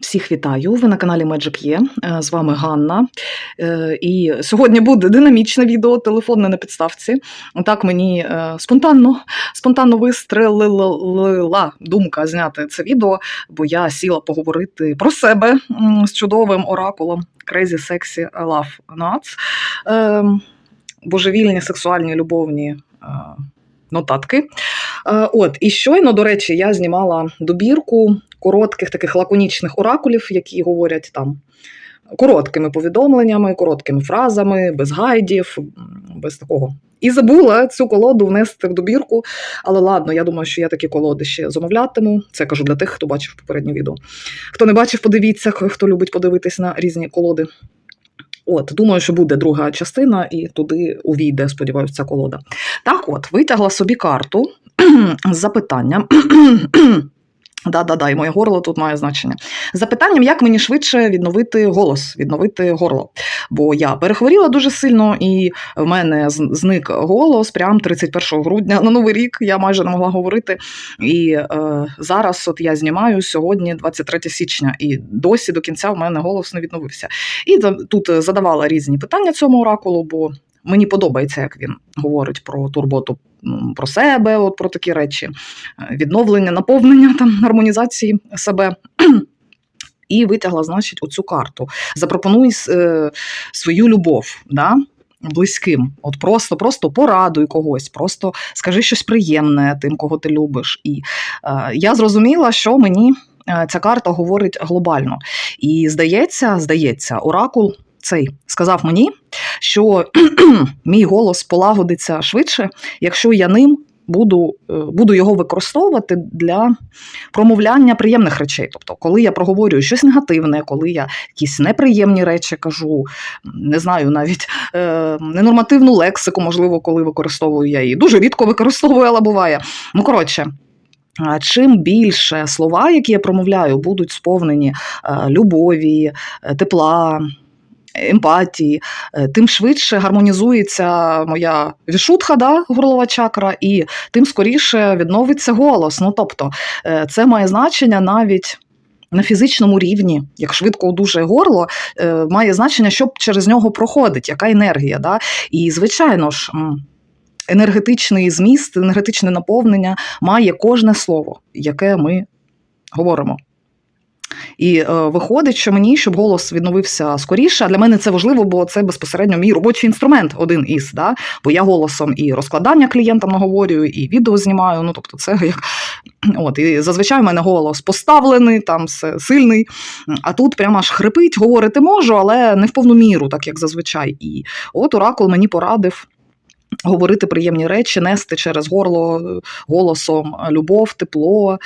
Всіх вітаю! Ви на каналі Magic Є. Е, З вами Ганна. Е, І сьогодні буде динамічне відео, телефонне на підставці. Так мені е, спонтанно, спонтанно вистрелила думка зняти це відео, бо я сіла поговорити про себе з чудовим оракулом Crazy Sexy Love Nuts. Божевільні сексуальні любовні. Нотатки. От, і щойно, до речі, я знімала добірку коротких таких лаконічних оракулів, які говорять там короткими повідомленнями, короткими фразами, без гайдів, без такого. І забула цю колоду внести в добірку. Але ладно, я думаю, що я такі колоди ще замовлятиму. Це кажу для тих, хто бачив попереднє відео. Хто не бачив, подивіться, хто любить подивитись на різні колоди. От, думаю, що буде друга частина, і туди увійде, сподіваюся, ця колода. Так от, витягла собі карту з запитанням. Да-да-да, і моє горло тут має значення. Запитанням, як мені швидше відновити голос, відновити горло. Бо я перехворіла дуже сильно, і в мене зник голос прямо 31 грудня на Новий рік. Я майже не могла говорити. І е, зараз от я знімаю сьогодні, 23 січня, і досі до кінця в мене голос не відновився. І тут задавала різні питання цьому оракулу, бо мені подобається, як він говорить про турботу про себе, от про такі речі, е, відновлення, наповнення там гармонізації себе. І витягла, значить, оцю карту. Запропонуй е, свою любов. Да? Близьким, от просто, просто порадуй когось, просто скажи щось приємне тим, кого ти любиш. І е, я зрозуміла, що мені е, ця карта говорить глобально. І здається, здається, оракул цей сказав мені, що мій голос полагодиться швидше, якщо я ним буду, е, буду його використовувати для промовляння приємних речей. Тобто, коли я проговорюю щось негативне, коли я якісь неприємні речі кажу, не знаю, навіть е, ненормативну лексику, можливо, коли використовую я її. Дуже рідко використовую, але буває. Ну, коротше. Чим більше слова, які я промовляю, будуть сповнені е, любові, е, тепла, емпатії, е, тим швидше гармонізується моя вішутха, да, горлова чакра, і тим скоріше відновиться голос. Ну тобто, е, це має значення навіть. На фізичному рівні, як швидко одужає горло, е, має значення, що через нього проходить, яка енергія. Да? І, звичайно ж, енергетичний зміст, енергетичне наповнення має кожне слово, яке ми говоримо. І е, виходить, що мені, щоб голос відновився скоріше, а для мене це важливо, бо це безпосередньо мій робочий інструмент, один із. Да? Бо я голосом і розкладання клієнтам наговорюю, і відео знімаю. Ну тобто, це як от і зазвичай в мене голос поставлений, там все сильний. А тут прямо аж хрипить, говорити можу, але не в повну міру, так як зазвичай. І от оракул мені порадив. Говорити приємні речі, нести через горло е, голосом любов, тепло,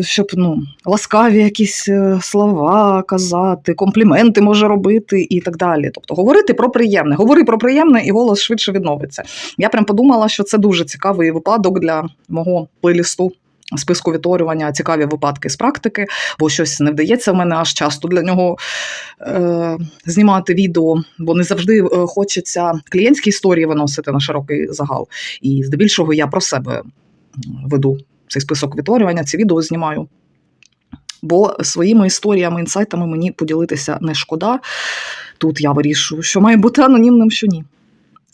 щоб ну, ласкаві якісь е, слова казати, компліменти може робити і так далі. Тобто говорити про приємне. Говори про приємне, і голос швидше відновиться. Я прям подумала, що це дуже цікавий випадок для мого плейлісту. Списку відтворювання цікаві випадки з практики, бо щось не вдається в мене аж часто для нього е, знімати відео, бо не завжди е, хочеться клієнтські історії виносити на широкий загал. І здебільшого я про себе веду цей список відтворювання, ці відео знімаю. Бо своїми історіями, інсайтами мені поділитися не шкода. Тут я вирішую, що має бути анонімним, що ні.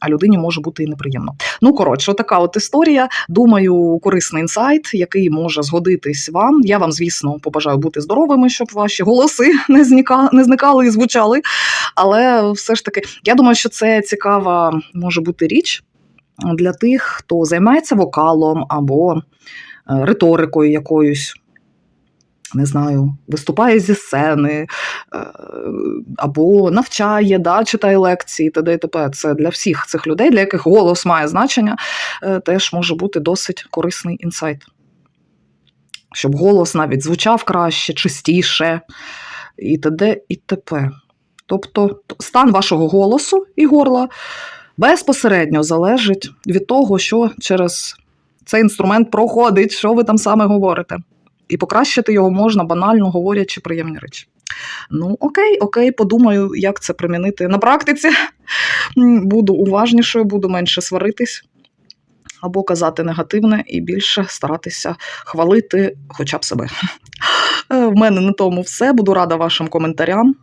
А людині може бути і неприємно. Ну, коротше, така от історія. Думаю, корисний інсайт, який може згодитись вам. Я вам, звісно, побажаю бути здоровими, щоб ваші голоси не зникали, не зникали і звучали. Але все ж таки, я думаю, що це цікава може бути річ для тих, хто займається вокалом або риторикою якоюсь. Не знаю, виступає зі сцени е, або навчає, да, читає лекції, т.д. і т.п. Це для всіх цих людей, для яких голос має значення, е, теж може бути досить корисний інсайт. Щоб голос навіть звучав краще, чистіше, і т.д. і т.п. Тобто стан вашого голосу і горла безпосередньо залежить від того, що через цей інструмент проходить, що ви там саме говорите. І покращити його можна банально говорячи приємні речі. Ну, окей, окей, подумаю, як це примінити на практиці. Буду уважнішою, буду менше сваритись. або казати негативне і більше старатися хвалити хоча б себе. Е, В мене на тому все. Буду рада вашим коментарям.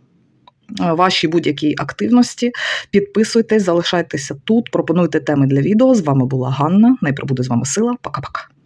Е, Вашій будь-якій активності. Підписуйтесь, залишайтеся тут, пропонуйте теми для відео. З вами була Ганна. Найприбуде з вами сила. Пока-пока.